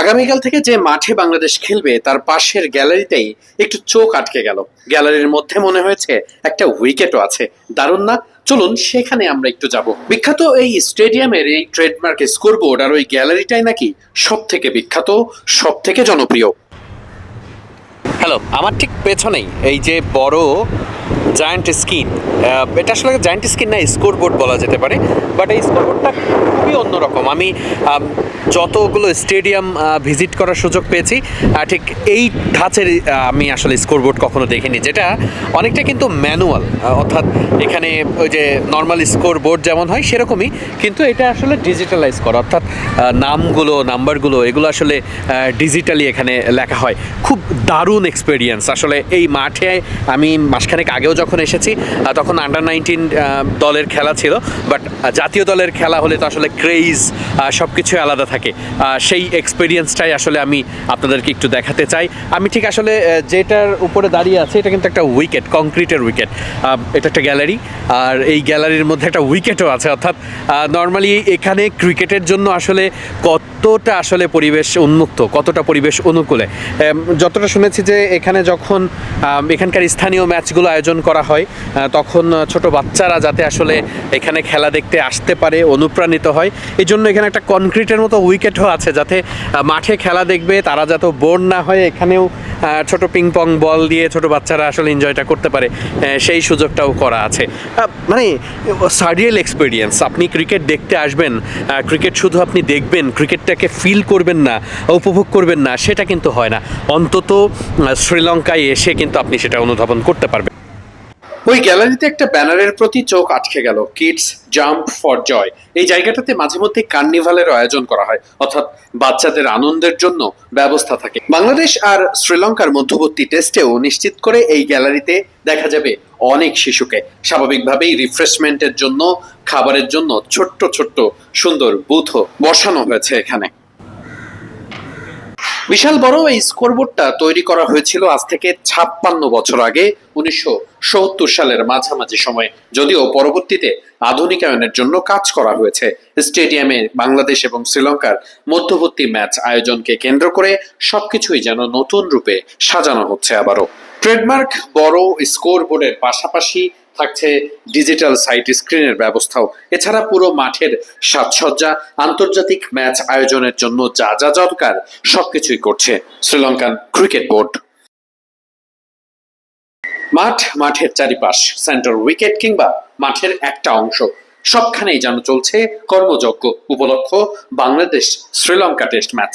আগামীকাল থেকে যে মাঠে বাংলাদেশ খেলবে, তার পাশের গ্যালারিতেই একটু চোখ আটকে গেল। গ্যালারির মধ্যে মনে হয়েছে একটা উইকেটও আছে। দারুণ না? চলুন, সেখানে আমরা একটু যাব। বিখ্যাত এই স্টেডিয়ামের এই ট্রেডমার্ক স্কোরবোর্ড আর ওই গ্যালারিটাই নাকি সব থেকে বিখ্যাত সব থেকে জনপ্রিয়। হ্যালো আমার ঠিক পেছনেই এই যে বড় জায়ান্ট স্কিন এটা আসলে জায়ান্ট স্কিন না স্কোরবোর্ড বলা যেতে পারে বাট এই স্কোরবোর্ডটা খুবই অন্যরকম। আমি যতগুলো স্টেডিয়াম ভিজিট করার সুযোগ পেয়েছি ঠিক এই ধাঁচের আমি আসলে স্কোরবোর্ড কখনো দেখিনি, যেটা অনেকটা কিন্তু ম্যানুয়াল অর্থাৎ এখানে ওই যে নর্মাল স্কোর বোর্ড যেমন হয়, সেরকমই, কিন্তু এটা আসলে ডিজিটালাইজ করা, অর্থাৎ নামগুলো, নাম্বারগুলো, এগুলো আসলে ডিজিটালি এখানে লেখা হয়। খুব দারুণ এক্সপিরিয়েন্স আসলে এই মাঠে আমি মাসখানেক আগেও যখন এসেছি তখন আন্ডার নাইনটিন দলের খেলা ছিল বাট জাতীয় দলের খেলা হলে তো আসলে ক্রেজ সব কিছু আলাদা থাকে। সেই এক্সপিরিয়েন্সটাই আসলে আমি আপনাদেরকে একটু দেখাতে চাই। আমি ঠিক আসলে যেটার উপরে দাঁড়িয়ে আছে, এটা কিন্তু একটা উইকেট কংক্রিটের উইকেট এটা একটা গ্যালারি আর এই গ্যালারির মধ্যে একটা উইকেটও আছে, অর্থাৎ নর্মালি এখানে ক্রিকেটের জন্য আসলে কতটা আসলে পরিবেশ উন্মুক্ত, কতটা পরিবেশ অনুকূলে? যতটা শুনেছি যে এখানে যখন এখানকার স্থানীয় ম্যাচগুলো আয়োজন করা হয় তখন ছোট বাচ্চারা যাতে আসলে এখানে খেলা দেখতে আসতে পারে, অনুপ্রাণিত হয়। এই জন্য এখানে একটা কনক্রিটের মতো উইকেটও আছে যাতে মাঠে খেলা দেখবে, তারা যাতে বোর না হয় এখানেও ছোট পিং পং বল দিয়ে ছোট বাচ্চারা আসলে এনজয়টা করতে পারে সেই সুযোগটাও করা আছে। মানে সারিয়েল এক্সপিরিয়েন্স আপনি ক্রিকেট দেখতে আসবেন ক্রিকেট শুধু আপনি দেখবেন ক্রিকেটটাকে ফিল করবেন না, উপভোগ করবেন না, সেটা কিন্তু হয় না। অন্তত শ্রীলঙ্কায় এসে কিন্তু আপনি সেটা অনুধাবন করতে পারবেন। ওই গ্যালারিতে একটা ব্যানারের প্রতি চোখ আটকে গেল কিডস জাম্প ফর জয় এই জায়গাটাতে মাঝে মধ্যে কার্নিভালের আয়োজন করা হয়, অর্থাৎ বাচ্চাদের আনন্দের জন্য ব্যবস্থা থাকে। বাংলাদেশ আর শ্রীলঙ্কার মধ্যবর্তী টেস্টেও নিশ্চিত করে এই গ্যালারিতে দেখা যাবে অনেক শিশুকে। স্বাভাবিকভাবেই রিফ্রেশমেন্টের জন্য, খাবারের জন্য ছোট্ট ছোট্ট, সুন্দর বুথও বসানো হয়েছে এখানে। বিশাল বড় এই স্কোরবোর্ডটা তৈরি করা হয়েছিল আজ থেকে ছাপ্পান্ন বছর আগে, উনিশশো সত্তর সালের মাঝামাঝি সময়ে। যদিও পরবর্তীতে আধুনিকায়নের জন্য কাজ করা হয়েছে। স্টেডিয়ামে বাংলাদেশ এবং শ্রীলঙ্কার মধ্যবর্তী ম্যাচ আয়োজনকে কেন্দ্র করে সবকিছুই যেন নতুন রূপে সাজানো হচ্ছে আবারও। ট্রেডমার্ক বড় স্কোরবোর্ডের পাশাপাশি থাকছে ডিজিটাল সাইট স্ক্রিনের ব্যবস্থাও। এছাড়া পুরো মাঠের সাজসজ্জা, আন্তর্জাতিক ম্যাচ আয়োজনের জন্য যা যা দরকার সবকিছুই করছে শ্রীলঙ্কান ক্রিকেট বোর্ড মাঠ, মাঠের চারিপাশ সেন্টার উইকেট কিংবা মাঠের একটা অংশ, সবখানেই যেন চলছে কর্মযজ্ঞ, উপলক্ষ বাংলাদেশ শ্রীলঙ্কা টেস্ট ম্যাচ